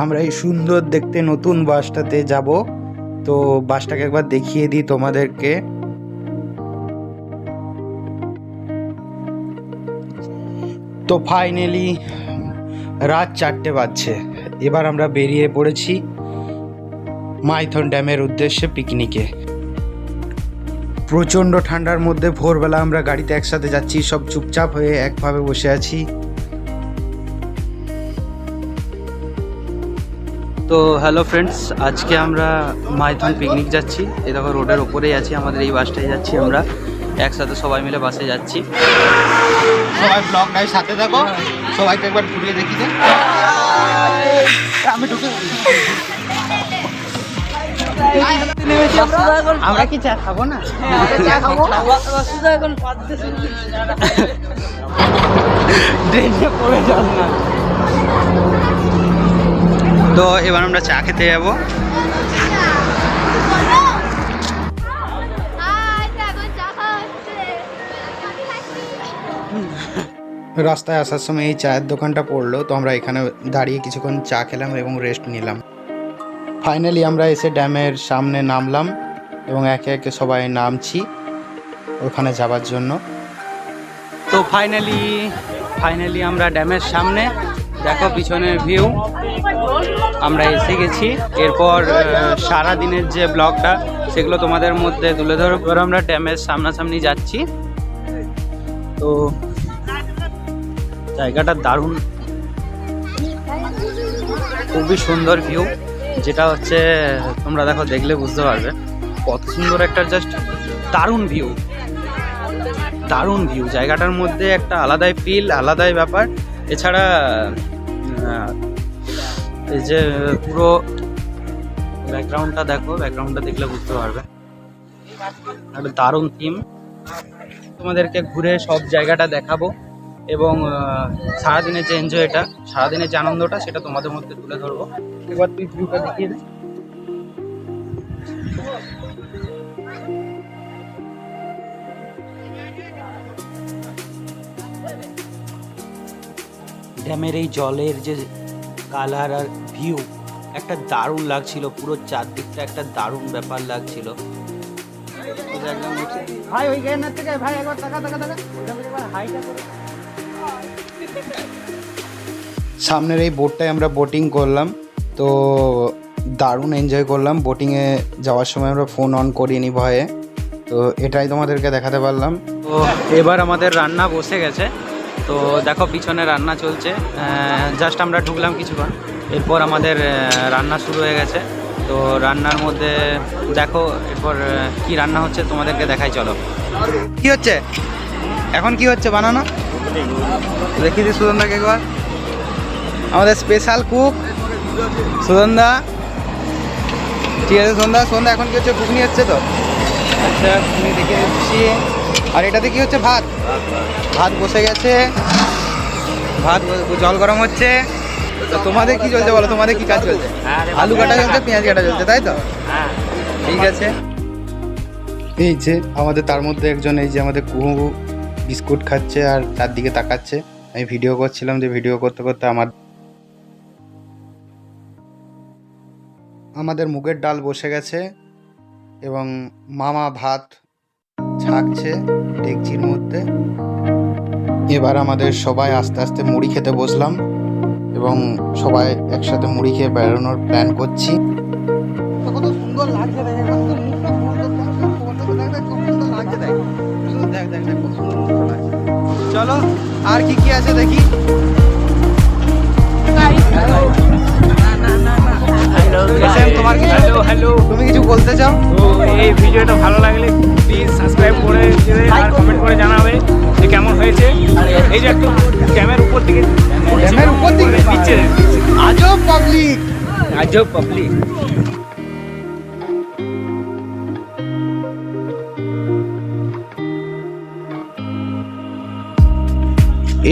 আমরা এই সুন্দর দেখতে নতুন বাসটাতে যাব। তো বাসটাকে একবার দেখিয়ে দিই তোমাদেরকে। তো ফাইনালি রাত চারটে বাজছে। এবার আমরা বেরিয়ে পড়েছি মাইথন ড্যামের উদ্দেশ্যে পিকনিকে। প্রচণ্ড ঠান্ডার মধ্যে ভোরবেলা আমরা গাড়িতে একসাথে যাচ্ছি, সব চুপচাপ হয়ে একভাবে বসে আছি। তো হ্যালো ফ্রেন্ডস আজকে আমরা মাইথন পিকনিক যাচ্ছি। এই দেখো রোডের ওপরেই আছি আমাদের এই বাসটায় যাচ্ছি আমরা। একসাথে সবাই মিলে বাসে যাচ্ছি। সবাই ব্লগ নাই সাথে থাকো। সবাইকে একবার ঘুরিয়ে দেখি যে। আমি ঢুকে আমরা কি চা খাব না? ড্রেনে পড়ে না। তো এবার আমরা চা খেতে যাব। রাস্তায় আসার সময় এই চায়ের দোকানটা পড়ল, তো আমরা এখানে দাঁড়িয়ে কিছুক্ষণ চা খেলাম এবং রেস্ট নিলাম। ফাইনালি আমরা এসে ড্যামের সামনে নামলাম এবং একে একে সবাই নামছি ওখানে যাবার জন্য। তো ফাইনালি ফাইনালি আমরা ড্যামের সামনে, দেখো পিছনের ভিউ আমরা এসে গেছি। এরপর সারা দিনের যে ব্লগটা, সেগুলো তোমাদের মধ্যে তুলে ধরো। এবার আমরা ড্যামের সামনাসামনি যাচ্ছি। তো জায়গাটা দারুণ। খুবই সুন্দর ভিউ। যেটা হচ্ছে, তোমরা দেখো, দেখলে বুঝতে পারবে। কত সুন্দর একটা জাস্ট দারুণ ভিউ। দারুণ ভিউ। জায়গাটার মধ্যে একটা আলাদাই ফিল আলাদাই ব্যাপার। এছাড়া এই যে পুরো ব্যাকগ্রাউন্ডটা দেখো ব্যাকগ্রাউন্ডটা দেখলে বুঝতে পারবে। একটা দারুণ থিম তোমাদেরকে ঘুরে সব জায়গাটা দেখাবো এবং সারাদিনের যে এনজয়টা সারাদিনের যে আনন্দটা, সেটা তোমাদের মধ্যে তুলে ধরবো। এবার তুই ভিউটা দেখিয়ে দে। ড্যামের এই জলের যে কালার আর ভিউ একটা দারুণ লাগছিল পুরো চারদিকটা একটা দারুণ ব্যাপার লাগছিল। ভাই ওই গেনার থেকে ভাই একবার টাকা টাকা টাকা হাইটা সামনের এই বোটটায় আমরা বোটিং করলাম তো দারুণ এনজয় করলাম। বোটিংয়ে যাওয়ার সময় আমরা ফোন অন করিনি ভয়ে তো এটাই তোমাদেরকে দেখাতে পারলাম। তো এবার আমাদের রান্না বসে গেছে। তো দেখো পিছনে রান্না চলছে। জাস্ট আমরা ঢুকলাম কিছুক্ষণ। এরপর আমাদের রান্না শুরু হয়ে গেছে। তো রান্নার মধ্যে দেখো, এরপর কি রান্না হচ্ছে তোমাদেরকে দেখাই, চলো। কি হচ্ছে? এখন কি হচ্ছে, বানানো? দেখি দিই সুগন্ধাকে একবার। আমাদের স্পেশাল কুক সুগন্ধা। ঠিক আছে সন্ধ্যা সন্ধ্যা এখন কি হচ্ছে ঘুগনি হচ্ছে তো? আচ্ছা ঘুগনি দেখে দিচ্ছি আর এটাতে কি হচ্ছে? ভাত। ভাত বসে গেছে। ভাত জল গরম হচ্ছে। তোমাদের কি চলছে বলো? তোমাদের কি কাজ চলছে? আলু কাটা চলছে পেঁয়াজ কাটা চলছে তাই তো? ঠিক আছে। এই যে আমাদের তার মধ্যে একজন এই যে আমাদের কুহু বিস্কুট খাচ্ছে আর তার দিকে তাকাচ্ছে। আমি ভিডিও করছিলাম যে ভিডিও করতে করতে আমার আমাদের মুগের ডাল বসে গেছে। এবং মামা ভাত ছাকছে ডেকচির মধ্যে। এবার আমাদের সবাই আস্তে আস্তে মুড়ি খেতে বসলাম এবং সবাই একসাথে মুড়ি খেয়ে বেরোনোর প্ল্যান করছি। চলো, আর কি কি আছে দেখি। এই যে একটু ক্যামের উপর দিকে ড্যামের উপর দিকে নিচে আজব পাবলিক আজব পাবলিক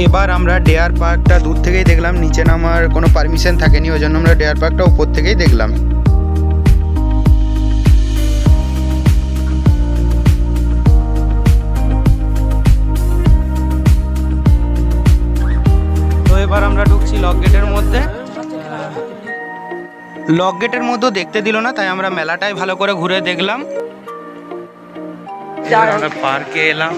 এবার আমরা ডেয়ার পার্কটা দূর থেকেই দেখলাম নিচে নামার কোনো পারমিশন থাকেনি ওই জন্য আমরা ডেয়ার পার্কটা উপর থেকেই দেখলাম। মধ্যে? লক গেটের মধ্যেও দেখতে দিল না তাই আমরা মেলাটাই ভালো করে ঘুরে দেখলাম। আমরা পার্কে এলাম।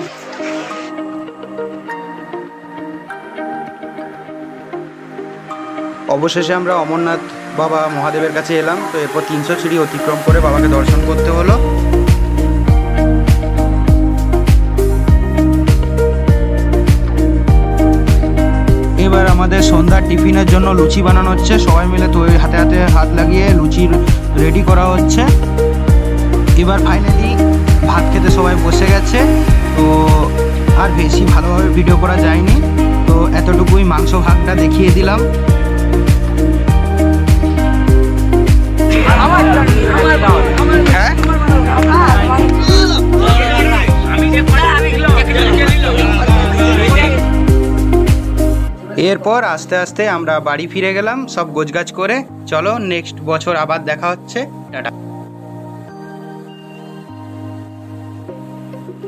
অবশেষে আমরা অমরনাথ বাবা মহাদেবের কাছে এলাম তো এরপর তিনশো সিঁড়ি অতিক্রম করে বাবাকে দর্শন করতে হলো। সন্ধ্যার টিফিনের জন্য লুচি বানানো হচ্ছে। সবাই মিলে তো হাতে হাতে হাত লাগিয়ে লুচি রেডি করা হচ্ছে। এবার ফাইনালি ভাত খেতে সবাই বসে গেছে। তো আর বেশি ভালোভাবে ভিডিও করা যায়নি। তো এতটুকুই মাংস ভাতটা দেখিয়ে দিলাম। এরপর আস্তে আস্তে আমরা বাড়ি ফিরে গেলাম, সব গোছগাছ করে। চলো নেক্সট বছর আবার দেখা হচ্ছে। টাটা।